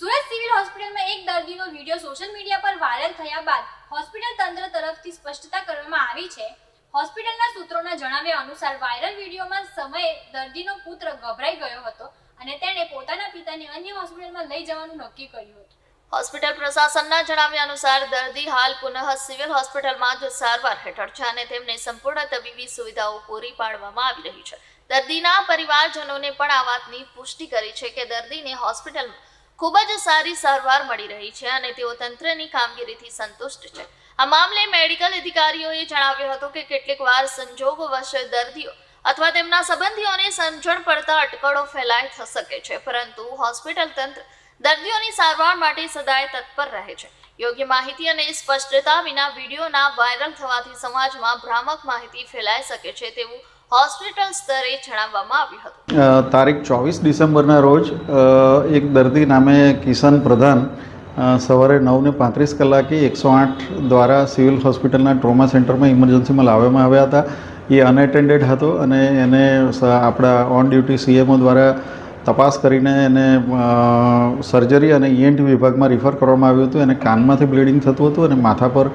Surat civil હોસ્પિટલમાં એક દર્દીનો વીડિયો સોશિયલ મીડિયા પર વાયરલ થયા બાદ હોસ્પિટલ તંત્ર તરફથી સ્પષ્ટતા કરવામાં આવી છે. હોસ્પિટલના સૂત્રોના જણાવ્યા અનુસાર વાયરલ વિડીયોમાં સમયે દર્દીનો પુત્ર ગભરાઈ ગયો હતો અને તેણે પોતાના પિતાને અન્ય હોસ્પિટલમાં લઈ જવાનું નક્કી કર્યું હતું. હોસ્પિટલ પ્રશાસનના જણાવ્યા અનુસાર દર્દી હાલ પુનઃ સિવિલ હોસ્પિટલમાં જ સારવાર હેઠળ છે અને તેમને સંપૂર્ણ તબીબી સુવિધાઓ પૂરી પાડવામાં આવી રહી છે. દર્દીના પરિવારજનોને પણ આ વાતની પુષ્ટિ કરી છે કે દર્દીને હોસ્પિટલમાં ખૂબ જ સારી સારવાર મળી રહી છે અને તેઓ તંત્રની કામગીરીથી સંતુષ્ટ છે. આ મામલે મેડિકલ અધિકારીઓએ જણાવ્યું હતું કે કેટલીક વાર સંજોગવશ દર્દીઓ અથવા તેમના સંબંધીઓને સમજણ પડતા અટકળો ફેલાય શકે છે, પરંતુ હોસ્પિટલ તંત્ર દર્દીઓની સારવાર માટે સદાય તત્પર રહે છે. યોગ્ય માહિતી અને સ્પષ્ટતા વિના વિડીયોના વાયરલ થવાથી સમાજમાં ભ્રામક માહિતી ફેલાઈ શકે છે તેવું હોસ્પિટલ સ્તરે જણાવવામાં આવ્યું હતું. તારીખ ચોવીસ ડિસેમ્બરના રોજ એક દર્દી નામે કિશન પ્રધાન સવારે નવને પાંત્રીસ કલાકે એકસો આઠ દ્વારા સિવિલ હોસ્પિટલના ટ્રોમા સેન્ટરમાં ઇમરજન્સીમાં લાવવામાં આવ્યા હતા. એ અનએટેન્ડેડ હતો અને એને આપણા ઓન ડ્યુટી સીએમઓ દ્વારા તપાસ કરીને એને સર્જરી અને ઈએનટી વિભાગમાં રિફર કરવામાં આવ્યું હતું. એને કાનમાંથી બ્લીડિંગ થતું હતું અને માથા પર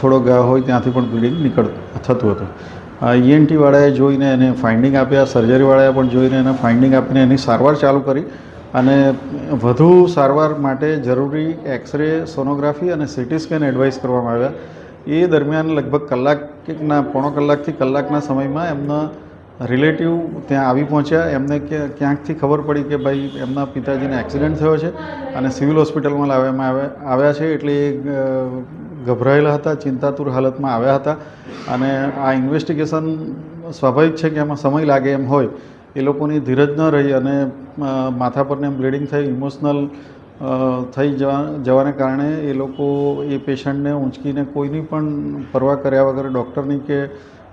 થોડો ઘા હોય ત્યાંથી પણ બ્લીડિંગ નીકળ, થતું હતું. ઈએનટીવાળાએ જોઈને એને ફાઇન્ડિંગ આપ્યા સર્જરીવાળાએ પણ જોઈને એને ફાઇન્ડિંગ આપીને એની સારવાર ચાલુ કરી અને વધુ સારવાર માટે જરૂરી એક્સરે સોનોગ્રાફી અને સીટી સ્કેન એડવાઇસ કરવામાં આવ્યા. એ દરમિયાન લગભગ કલાકના પોણો કલાકથી કલાકના સમયમાં એમના રિલેટિવ ત્યાં આવી પહોંચ્યા. એમને ક્યાંકથી ખબર પડી કે ભાઈ, એમના પિતાજીને એક્સિડન્ટ થયો છે અને સિવિલ હોસ્પિટલમાં લાવવામાં આવ્યા આવ્યા છે એટલે એ ગભરાયેલા હતા, ચિંતાતુર હાલતમાં આવ્યા હતા. અને આ ઇન્વેસ્ટિગેશન સ્વાભાવિક છે કે એમાં સમય લાગે એમ હોય. એ લોકોની ધીરજ ન રહી અને માથા પરને એમ બ્લીડિંગ થઈ ઇમોશનલ થઈ જવા જવાને કારણે એ લોકો એ પેશન્ટને ઊંચકીને કોઈની પણ પરવા કર્યા વગર ડૉક્ટરની કે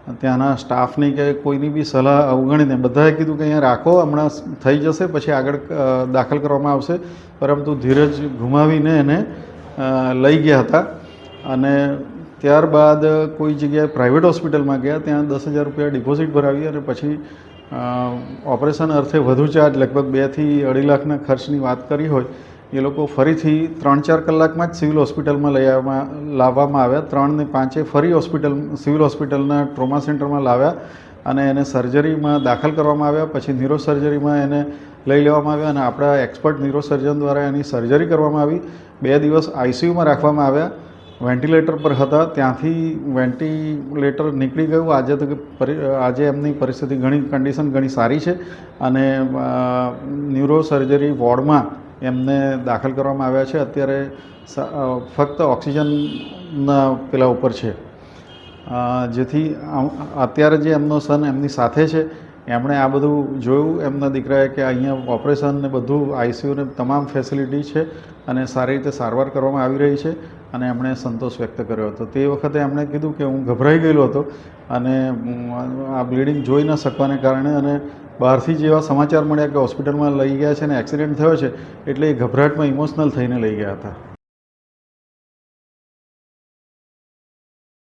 ત્યાંના સ્ટાફની કે કોઈની બી સલાહ અવગણીને બધાએ કીધું કે અહીંયા રાખો, હમણાં થઈ જશે, પછી આગળ દાખલ કરવામાં આવશે. પરંતુ ધીરજ ગુમાવીને એને લઈ ગયા હતા. અને ત્યારબાદ કોઈ જગ્યાએ પ્રાઇવેટ હોસ્પિટલમાં ગયા, ત્યાં દસ હજાર રૂપિયા ડિપોઝિટ ભરાવી અને પછી ઓપરેશન અર્થે વધુ ચાર્જ, લગભગ બેથી અઢી લાખના ખર્ચની વાત કરી હોય એ લોકો ફરીથી ત્રણ ચાર કલાકમાં જ સિવિલ હોસ્પિટલમાં લઈ આવવામાં લાવવામાં આવ્યા. ત્રણ ને પાંચે ફરી હોસ્પિટલ, સિવિલ હોસ્પિટલના ટ્રોમા સેન્ટરમાં લાવ્યા અને એને સર્જરીમાં દાખલ કરવામાં આવ્યા. પછી ન્યુરો સર્જરીમાં એને લઈ લેવામાં આવ્યા અને આપણા એક્સપર્ટ ન્યુરો સર્જન દ્વારા એની સર્જરી કરવામાં આવી. બે દિવસ આઈસીયુમાં રાખવામાં આવ્યા. વેન્ટિલેટર પર હતા. ત્યાંથી વેન્ટિલેટર નીકળી ગયું. આજે તો આજે એમની પરિસ્થિતિ ઘણી, કન્ડિશન ઘણી સારી છે અને ન્યુરો સર્જરી વોર્ડમાં એમને દાખલ કરવામાં આવ્યા છે. અત્યારે ફક્ત ઓક્સિજનના પેલા ઉપર છે. જેથી અત્યારે જે એમનો સન એમની સાથે છે, એમણે આ બધું જોયું. એમના દીકરાએ કે અહીંયા ઓપરેશન ને બધું આઈસીયુ ને તમામ ફેસિલિટી છે અને સારી રીતે સારવાર કરવામાં આવી રહી છે અને એમણે સંતોષ વ્યક્ત કર્યો હતો. તે વખતે એમણે કીધું કે હું ગભરાઈ ગયેલો હતો અને આ બ્લીડિંગ જોઈ ન શકવાને કારણે અને બહારથી જેવા સમાચાર મળ્યા કે હોસ્પિટલમાં લઈ ગયા છે અને એક્સિડન્ટ થયો છે, એટલે એ ગભરાટમાં ઇમોશનલ થઈને લઈ ગયા હતા.